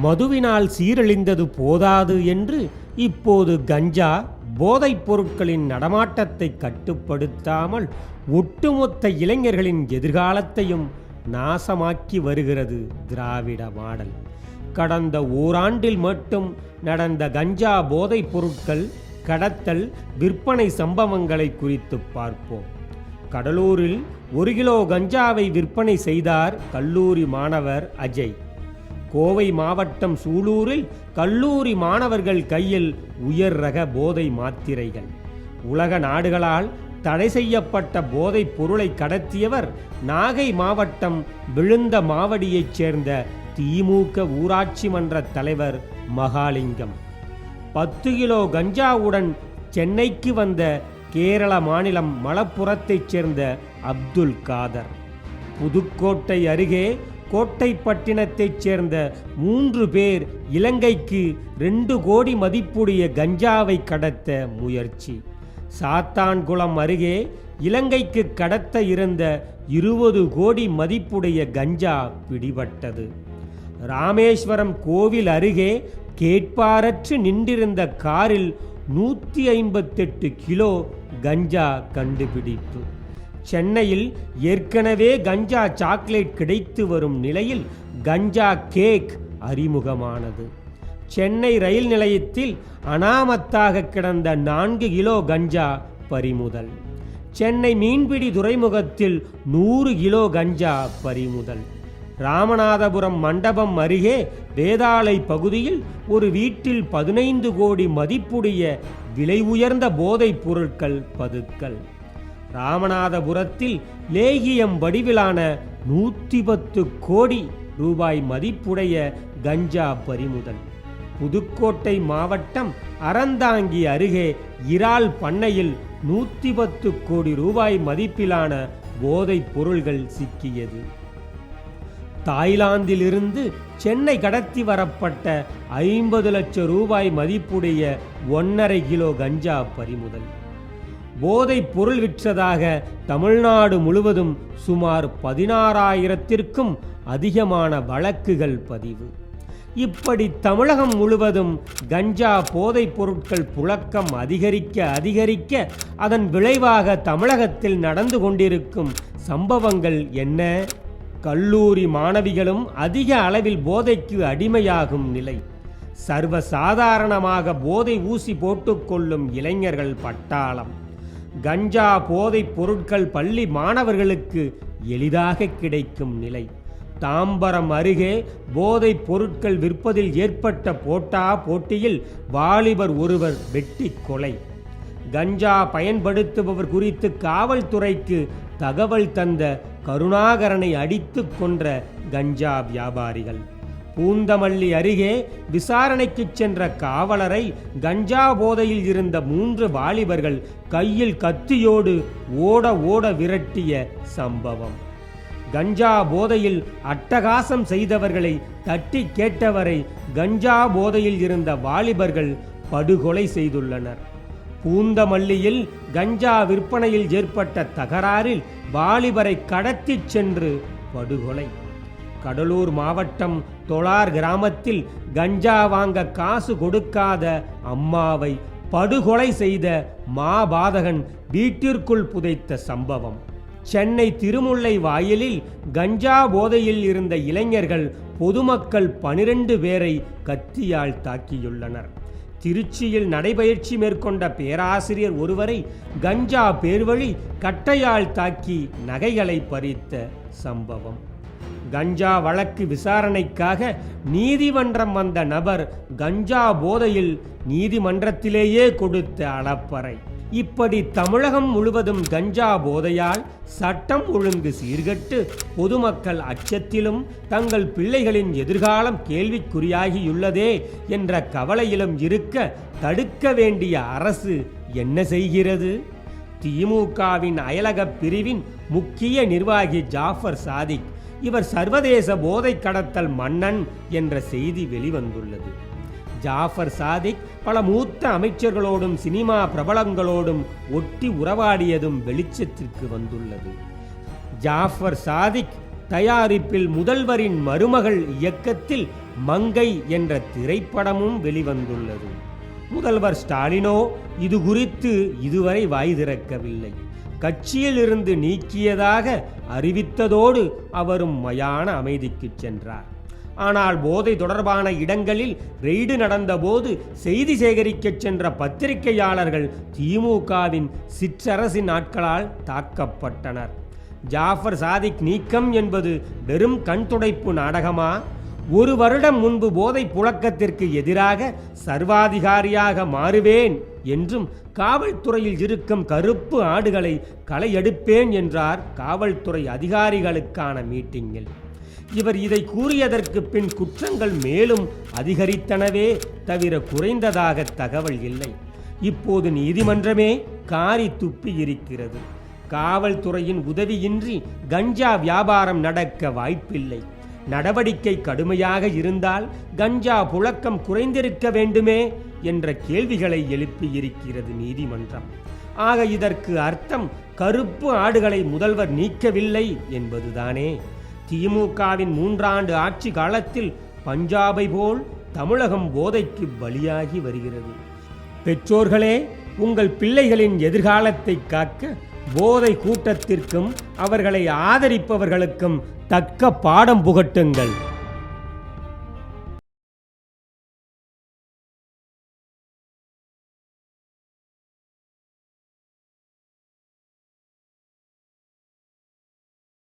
மதுவினால் சீரழிந்தது போதாது என்று இப்போது கஞ்சா போதைப் பொருட்களின் நடமாட்டத்தை கட்டுப்படுத்தாமல் ஒட்டுமொத்த இளைஞர்களின் எதிர்காலத்தையும் நாசமாக்கி வருகிறது திராவிட மாடல். கடந்த ஓராண்டில் மட்டும் நடந்த கஞ்சா போதைப் பொருட்கள் கடத்தல் விற்பனை சம்பவங்களை குறித்து பார்ப்போம். கடலூரில் ஒரு கிலோ கஞ்சாவை விற்பனை செய்தார் கல்லூரி மாணவர் அஜய். கோவை மாவட்டம் சூலூரில் கல்லூரி மாணவர்கள் கையில் உயர் ரக போதை மாத்திரைகள். உலக நாடுகளால் தடை செய்யப்பட்ட போதைப் பொருளை கடத்தியவர் நாகை மாவட்டம் விழுந்த மாவடியைச் சேர்ந்த திமுக ஊராட்சி மன்ற தலைவர் மகாலிங்கம். பத்து கிலோ கஞ்சாவுடன் சென்னைக்கு வந்த கேரள மாநிலம் மலப்புறத்தைச் சேர்ந்த அப்துல் காதர். புதுக்கோட்டை அருகே கோட்டைப்பட்டினத்தைச் சேர்ந்த மூன்று பேர் இலங்கைக்கு ரெண்டு கோடி மதிப்புடைய கஞ்சாவை கடத்த முயற்சி. சாத்தான்குளம் அருகே இலங்கைக்கு கடத்த இருந்த இருபது கோடி மதிப்புடைய கஞ்சா பிடிபட்டது. ராமேஸ்வரம் கோவில் அருகே கேட்பாரற்று நின்றிருந்த காரில் நூற்றி ஐம்பத்தெட்டு கிலோ கஞ்சா கண்டுபிடிப்பு. சென்னையில் ஏற்கனவே கஞ்சா சாக்லேட் கிடைத்து வரும் நிலையில் கஞ்சா கேக் அறிமுகமானது. சென்னை ரயில் நிலையத்தில் அனாமத்தாக கிடந்த நான்கு கிலோ கஞ்சா பறிமுதல். சென்னை மீன்பிடி துறைமுகத்தில் நூறு கிலோ கஞ்சா பறிமுதல். ராமநாதபுரம் மண்டபம் அருகே வேதாளை பகுதியில் ஒரு வீட்டில் பதினைந்து கோடி மதிப்புடைய விலை உயர்ந்த போதைப் பொருட்கள் பதுக்கல். ராமநாதபுரத்தில் லேகியம் வடிவிலான நூற்றி பத்து கோடி ரூபாய் மதிப்புடைய கஞ்சா பறிமுதல். புதுக்கோட்டை மாவட்டம் அறந்தாங்கி அருகே இறால் பண்ணையில் நூற்றி பத்து கோடி ரூபாய் மதிப்பிலான போதைப் பொருள்கள் சிக்கியது. தாய்லாந்திலிருந்து சென்னை கடத்தி வரப்பட்ட ஐம்பது லட்சம் ரூபாய் மதிப்புடைய ஒன்றரை கிலோ கஞ்சா பறிமுதல். போதைப் பொருள் விற்றதாக தமிழ்நாடு முழுவதும் சுமார் பதினாறாயிரத்திற்கும் அதிகமான வழக்குகள் பதிவு. இப்படி தமிழகம் முழுவதும் கஞ்சா போதைப் பொருட்கள் புழக்கம் அதிகரிக்க அதிகரிக்க அதன் விளைவாக தமிழகத்தில் நடந்து கொண்டிருக்கும் சம்பவங்கள் என்ன? கல்லூரி மாணவிகளும் அதிக அளவில் போதைக்கு அடிமையாகும் நிலை. சர்வ சாதாரணமாக போதை ஊசி போட்டுக்கொள்ளும் இளைஞர்கள் பட்டாளம். கஞ்சா போதைப் பொருட்கள் பள்ளி மாணவர்களுக்கு எளிதாக கிடைக்கும் நிலை. தாம்பரம் அருகே போதைப் பொருட்கள் விற்பதில் ஏற்பட்ட போட்டா போட்டியில் வாலிபர் ஒருவர் வெட்டி கொலை. கஞ்சா பயன்படுத்துபவர் குறித்து காவல்துறைக்கு தகவல் தந்த கருணாகரனை அடித்து கொன்ற கஞ்சா வியாபாரிகள். பூந்தமல்லி அருகே விசாரணைக்கு சென்ற காவலரை கஞ்சா போதையில் இருந்த மூன்று வாலிபர்கள் கையில் கத்தியோடு ஓட ஓட விரட்டிய சம்பவம். கஞ்சா போதையில் அட்டகாசம் செய்தவர்களை தட்டி கேட்டவரை கஞ்சா போதையில் இருந்த வாலிபர்கள் படுகொலை செய்துள்ளனர். பூந்தமல்லியில் கஞ்சா விற்பனையில் ஏற்பட்ட தகராறில் வாலிபரை கடத்திச் சென்று படுகொலை. கடலூர் மாவட்டம் தொழார் கிராமத்தில் கஞ்சா வாங்க காசு கொடுக்காத அம்மாவை படுகொலை செய்த மாபாதகன் வீட்டிற்குள் புதைத்த சம்பவம். சென்னை திருமுல்லை வாயிலில் கஞ்சா போதையில் இருந்த இளைஞர்கள் பொதுமக்கள் பனிரெண்டு பேரை கத்தியால் தாக்கியுள்ளனர். திருச்சியில் நடைபயிற்சி மேற்கொண்ட பேராசிரியர் ஒருவரை கஞ்சா பேர்வழி கட்டையால் தாக்கி நகைகளை பறித்த சம்பவம். கஞ்சா வழக்கு விசாரணைக்காக நீதிமன்றம் வந்த நபர் கஞ்சா போதையில் நீதிமன்றத்திலேயே கொடுத்த அளப்பறை. இப்படி தமிழகம் முழுவதும் கஞ்சா போதையால் சட்டம் ஒழுங்கு சீர்கட்டு பொதுமக்கள் அச்சத்திலும் தங்கள் பிள்ளைகளின் எதிர்காலம் கேள்விக்குறியாகியுள்ளதே என்ற கவலையிலும் இருக்க தடுக்க வேண்டிய அரசு என்ன செய்கிறது? திமுகவின் அயலகப் பிரிவின் முக்கிய நிர்வாகி ஜாஃபர் சாதிக் இவர் சர்வதேச போதை கடத்தல் மன்னன் என்ற செய்தி வெளிவந்துள்ளது. ஜாஃபர் சாதிக் பல மூத்த அமைச்சர்களோடும் சினிமா பிரபலங்களோடும் ஒட்டி உறவாடியதும் வெளிச்சத்திற்கு வந்துள்ளது. ஜாஃபர் சாதிக் தயாரிப்பில் முதல்வரின் மருமகள் இயக்கத்தில் மங்கை என்ற திரைப்படமும் வெளிவந்துள்ளது. முதல்வர் ஸ்டாலினோ இது குறித்து இதுவரை வாய் திறக்கவில்லை. கட்சியிலிருந்து நீக்கியதாக அறிவித்ததோடு அவரும் மயான அமைதிக்கு சென்றார். ஆனால் போதை தொடர்பான இடங்களில் ரெய்டு நடந்தபோது செய்தி சேகரிக்கச் சென்ற பத்திரிகையாளர்கள் திமுகவின் சிற்றரசின் ஆட்களால் தாக்கப்பட்டனர். ஜாஃபர் சாதிக் நீக்கம் என்பது வெறும் கண் துடைப்பு நாடகமா? ஒரு வருடம் முன்பு போதை புழக்கத்திற்கு எதிராக சர்வாதிகாரியாக மாறுவேன். என்றும் காவல்துறையில் இருக்கும் கருப்பு ஆடுகளை களையெடுப்பேன் என்றார் காவல்துறை அதிகாரிகளுக்கான மீட்டிங்கில். இவர் இதை கூறியதற்கு பின் குற்றங்கள் மேலும் அதிகரித்தனவே தவிர குறைந்ததாக தகவல் இல்லை. இப்போது நீதிமன்றமே காரி துப்பி இருக்கிறது. காவல்துறையின் உதவியின்றி கஞ்சா வியாபாரம் நடக்க வாய்ப்பில்லை. நடவடிக்கை கடுமையாக இருந்தால் கஞ்சா புழக்கம் குறைந்திருக்க வேண்டுமே என்ற கேள்விகளை எழுப்பியிருக்கிறது நீதிமன்றம். ஆக இதற்கு அர்த்தம் கருப்பு ஆடுகளை முதல்வர் நீக்கவில்லை என்பதுதானே. திமுகவின் மூன்றாண்டு ஆட்சி காலத்தில் பஞ்சாபை போல் தமிழகம் போதைக்கு பலியாகி வருகிறது. பெற்றோர்களே உங்கள் பிள்ளைகளின் எதிர்காலத்தை காக்க போதை கூட்டத்திற்கும் அவர்களை ஆதரிப்பவர்களுக்கும் தக்க பாடம் புகட்டுங்கள்.